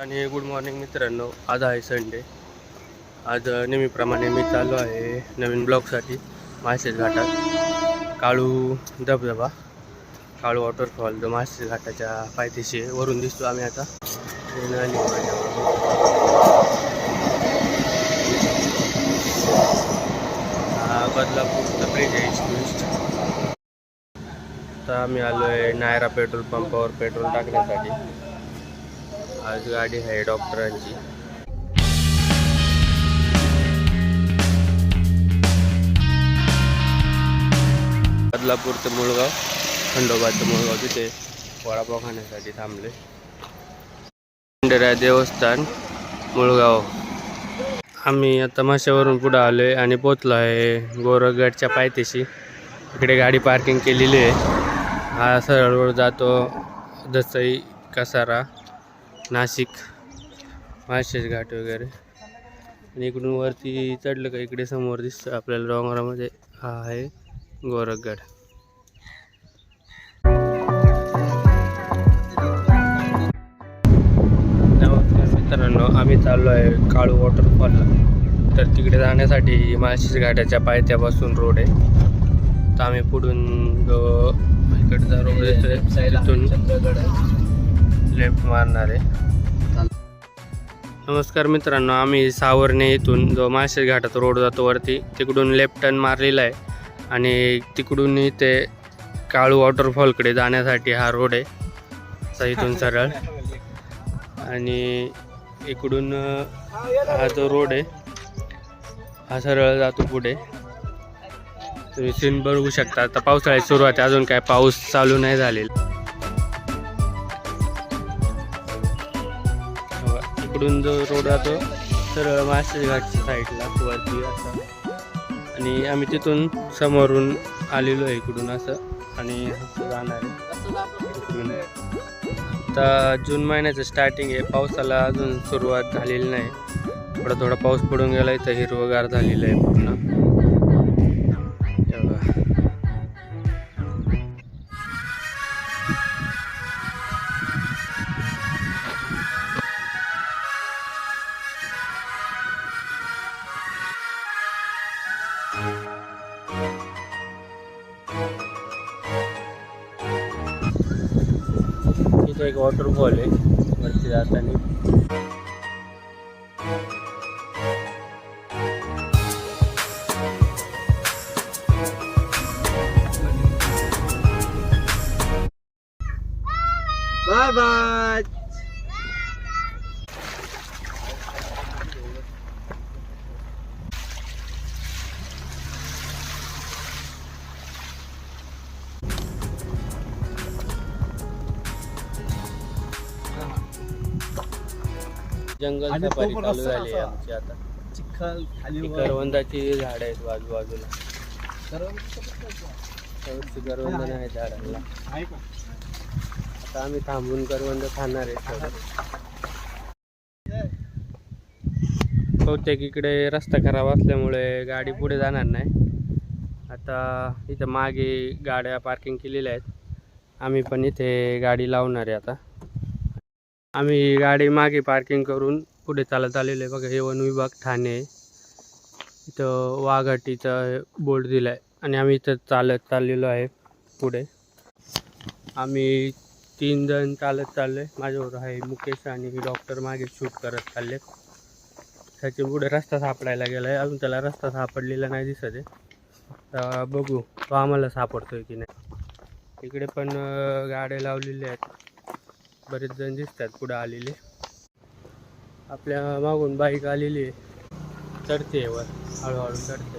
आणि good morning मित्रांनो. आज आहे संडे आज नेहमीप्रमाणे मी चालू आहे नवीन ब्लॉगसाठी माळशेज घाटात. काळू धबधबा काळू वॉटरफॉल जो माळशेज घाटाच्या पायथ्याशी वरून दिसतो आम्ही आता. बदलापूरचा ब्रिज आहे ईस्ट आता आम्ही आलो आहे नायरा पेट्रोल पंपावर पेट्रोल टाकण्यासाठी. आज गाडी आहे डॉक्टरांची. बदलापूर ते मुळगाव खंडोबा ते मुळगाव तिथे वडापाव खाण्यासाठी थांबले. खंडेराय देवस्थान मुळगाव. आम्ही आता माशावरून पुढे आलो आहे आणि पोचलो आहे गोरगडच्या पायथ्याशी. इकडे गाडी पार्किंग केलेली आहे. हा सरळ रोड जातो दसई कसारा. नाशिक माळशेज घाट वगैरे. आणि इकडून वरती चढलं का इकडे समोर दिसतं आपल्याला डोंगरामध्ये. हा आहे गोरखगड मित्रांनो आम्ही चाललो आहे काळू वॉटरफॉलला. तर तिकडे जाण्यासाठी माळशेज घाटाच्या पायथ्यापासून रोड आहे. तर आम्ही पुढून जो इकडचा रोड येतोय. तिथून लेफ्ट मारणार. आहे नमस्कार मित्रांनो आम्ही सावरणे इथून जो माळशेज घाटात रोड जातो वरती तिकडून लेफ्ट टर्न मारलेला आहे. आणि तिकडून इथे काळू वॉटरफॉलकडे जाण्यासाठी हा रोड आहे. इथून सरळ. आणि इकडून हा जो रोड आहे हा सरळ जातो पुढे. तुम्ही सीन बघू शकता. आता पावसाळ्याची सुरुवात आहे. अजून काय पाऊस चालू नाही झालेला. इकडून जो रोड जातो सरळ मासे घाटच्या साईडला वरती असं. आणि आम्ही तिथून समोरून आलेलो आहे इकडून असं. आणि असं जाणार आहे. आता जून महिन्याचं स्टार्टिंग आहे. पावसाला अजून सुरुवात झालेली नाही. थोडा थोडा पाऊस पडून गेला आहे इथं हिरवगार झालेलं आहे पूर्ण. इथे एक वॉटरफॉल आहे वरती जाताना बाय बाय जंगल आणि सफारी चालू रस्ता झाली आहे असा. आमची आता चिखल खाली वर. करवंदाची झाड आहेत बाजूबाजूला त्यावरची करवंद नाही झाडांना आहे का? आता आम्ही थांबून करवंद खाणार आहे थोडं बहुतेक इकडे रस्ता खराब असल्यामुळे गाडी पुढे जाणार नाही आता इथं मागे गाड्या पार्किंग केलेल्या आहेत आम्ही पण इथे गाडी लावणार आहे आता आम्ही गाडी मागे पार्किंग करून पुढे चालत आलेलो आहे. बघा हे वन विभाग ठाणे इथं वाघाटीचा बोर्ड दिला आहे आणि आम्ही इथं चालत चाललेलो आहे पुढे. आम्ही तीन जण चालत चाललो आहे माझ्यावर आहे मुकेश आणि डॉक्टर मागे शूट करत चालले त्याच्या पुढे रस्ता सापडायला गेला आहे अजून त्याला रस्ता सापडलेला नाही दिसत आहे. तर बघू तो आम्हाला सापडतोय की नाही. इकडे पण गाड्या लावलेल्या आहेत. बरेच जण दिसतात पुढे आलेले. आपल्या मागून बाईक आलेली आहे. चढते वर हळूहळू चढते.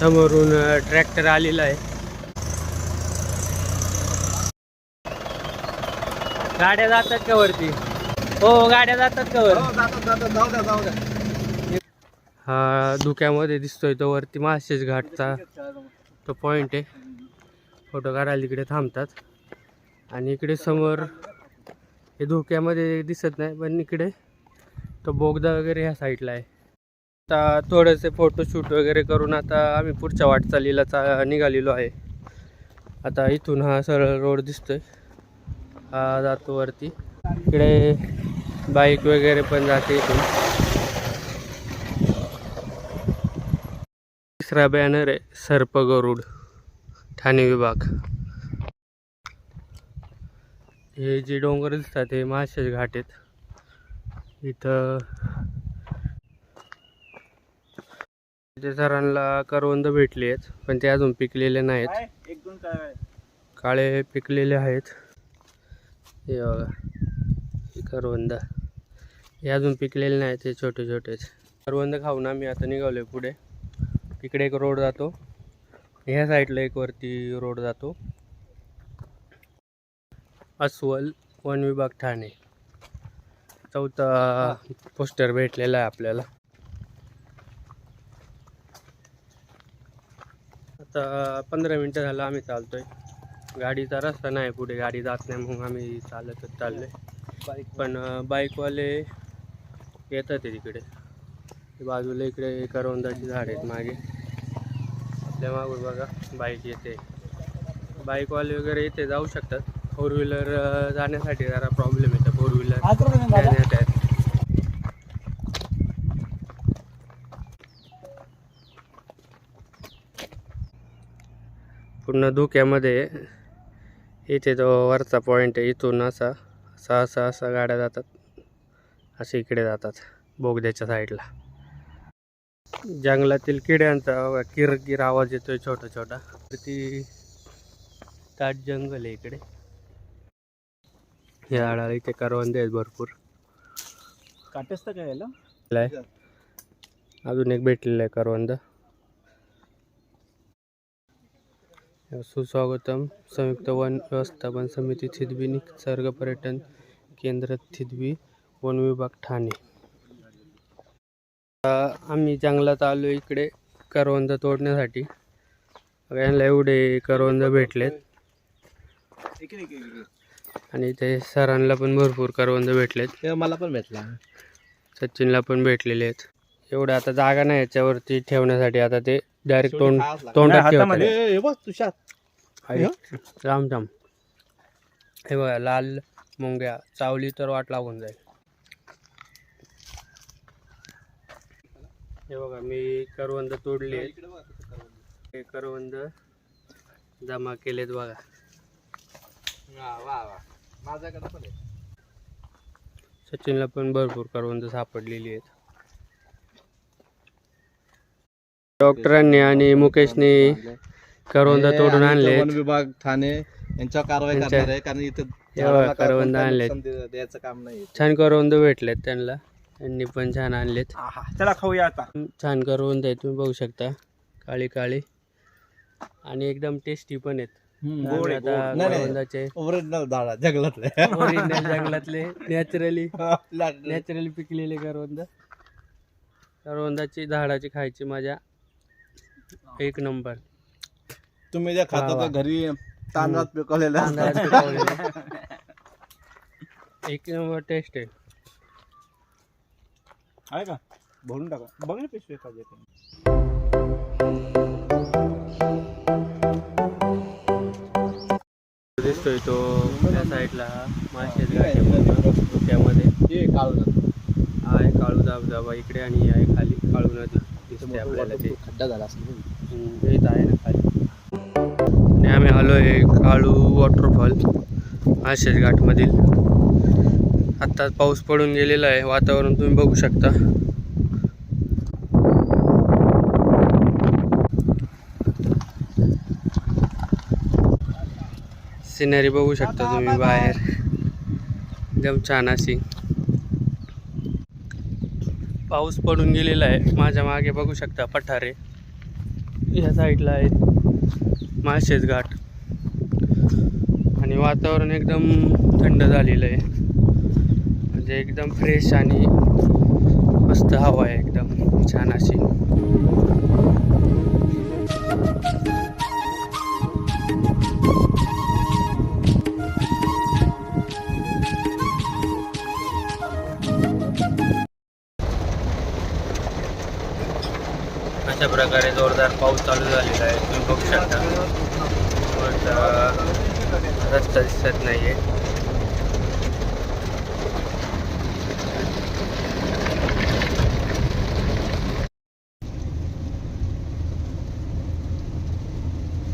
समोरून ट्रॅक्टर आलेला आहे. गाड्या जातात का वरती? हो गाड्या जातात का वर हो, हा धुक्यामध्ये दिसतोय तो वरती. माळशेज घाटचा. तो पॉईंट आहे. फोटो काढायला इकडे थांबतात. आणि इकडे समोर हे धोक्यामध्ये दिसत नाही पण इकडे तो बोगदा वगैरे ह्या साईडला आहे. आता थोडेसे फोटोशूट वगैरे करून आता आम्ही पुढच्या वाटचालीला चा निघालेलो आहे. आता इथून हा सरळ रोड दिसतोय. हा जातो वरती. इकडे बाईक वगैरे पण जाते इथून. तिसरा बॅनर आहे सर्प गरुड. ठाणे विभाग. हे जे डोंगर दिसतात हे माळशेज घाट आहेत. इथं इथे सरांना करवंद भेटली आहेत पण ते अजून पिकलेले नाहीत. काळे पिकलेले आहेत. हे बघा हे करवंद. हे अजून पिकलेले नाहीत हे छोटे छोटेच करवंद खाऊन आम्ही आता निघालोय पुढे. तिकडे एक रोड जातो. ह्या साईडला एक वरती रोड जातो. अस्वल वन विभाग ठाणे. चौथा पोस्टर भेटलेला आहे आपल्याला. आता पंधरा मिनटं झालं आम्ही चालतोय. गाडीचा रस्ता नाही पुढे गाडी जात नाही मग आम्ही चालतच चाललोय. बाईक पण बाईकवाले येतात तिकडे. बाजूला इकडे करवंदाची झाड आहेत मागे. मागून बघा बाईक येते. बाईकवाले वगैरे इथे जाऊ शकतात. फोर व्हीलर जाण्यासाठी जरा प्रॉब्लेम येतो. फोर व्हीलर नेत आहेत. पूर्ण धुक्यामध्ये इथे तो वरचा पॉईंट आहे इथून असा असा असा असा गाड्या जातात. असे इकडे जातात बोगद्याच्या साईडला जंगलातील किड्यांचा किरकिर आवाज येतोय छोटा छोटा. तर ती दाट जंगल आहे इकडे. या झाडाला इथे करवंदे आहेत भरपूर. काटेस तर काय याला. अजून एक भेटलेलं आहे करवंद. सुस्वागतम. संयुक्त वन व्यवस्थापन समिती थिदबी निसर्ग पर्यटन केंद्र थिदबी वन विभाग ठाणे. आम्ही जंगलात आलो इकडे करवंद तोडण्यासाठी. यांना एवढे करवंद भेटलेत. आणि ते सरांना पण भरपूर करवंद भेटलेत. मला पण भेटला. सचिनला पण भेटलेले आहेत. एवढं आता जागा नाही याच्यावरती ठेवण्यासाठी. आता ते डायरेक्ट तोंड तोंडात ठेवतात. राम राम हे बघा लाल मुंग्या चावली तर वाट लागून जाईल. हे बघा मी करवंद तोडली हे करवंद जमा केलेत बघा. वा वा. वा माझ्याकडे पण आहे. सचिनला पण भरपूर करवंद सापडलेली आहेत. डॉक्टरांनी आणि मुकेशने करवंद तोडून आणले वन विभाग ठाणे यांच्यावर कारवाई यांच्या- करणार आहे कारण इथं करवंद द्यायचं काम नाही. छान करवंद भेटलेत त्यांना. त्यांनी पण छान आणलेत. चला खाऊया आता. छान करवंद आहे तुम्ही बघू शकता. काळी काळी. आणि एकदम टेस्टी पण आहेत. आता करवंदाचे ओरिजिनल झाडा जंगलातले. ओरिजिनल जंगलातले नॅचरली नॅचरली पिकलेले करवंद. करवंदाची झाडाची खायची मजा. एक नंबर. तुम्ही जे खाता वा, वा. तर घरी तांदळात पिकवलेलं तांदळात पिकवलेले. एक नंबर टेस्ट आहे. आहे का? भरून टाका. बघ ना पिशवी एखादी दिसतोय तो त्या साईडला माशेज घाट आहे हा काळू धबधबा इकडे आणि आहे खाली काळू नदी. दिसते आपल्याला ते. खड्डा झाला असेल इथं आहे ना खाली. आणि आम्ही आलो आहे काळू वॉटरफॉल. आशेष घाटमधील आत्ताच पाऊस पडून गेलेला आहे वातावरण तुम्ही बघू शकता. सिनरी बघू शकता तुम्ही बाहेर. एकदम छान अशी. पाऊस पडून गेलेला आहे माझ्या मागे बघू शकता पठारे. या साईडला आहेत माळशेज घाट. आणि वातावरण एकदम थंड झालेलं आहे. म्हणजे एकदम फ्रेश आणि मस्त हवा आहे एकदम छान अशी. अशा प्रकारे जोरदार पाऊस चालू झालेला आहे तुम्ही बघू शकता. रस्ता दिसत नाही आहे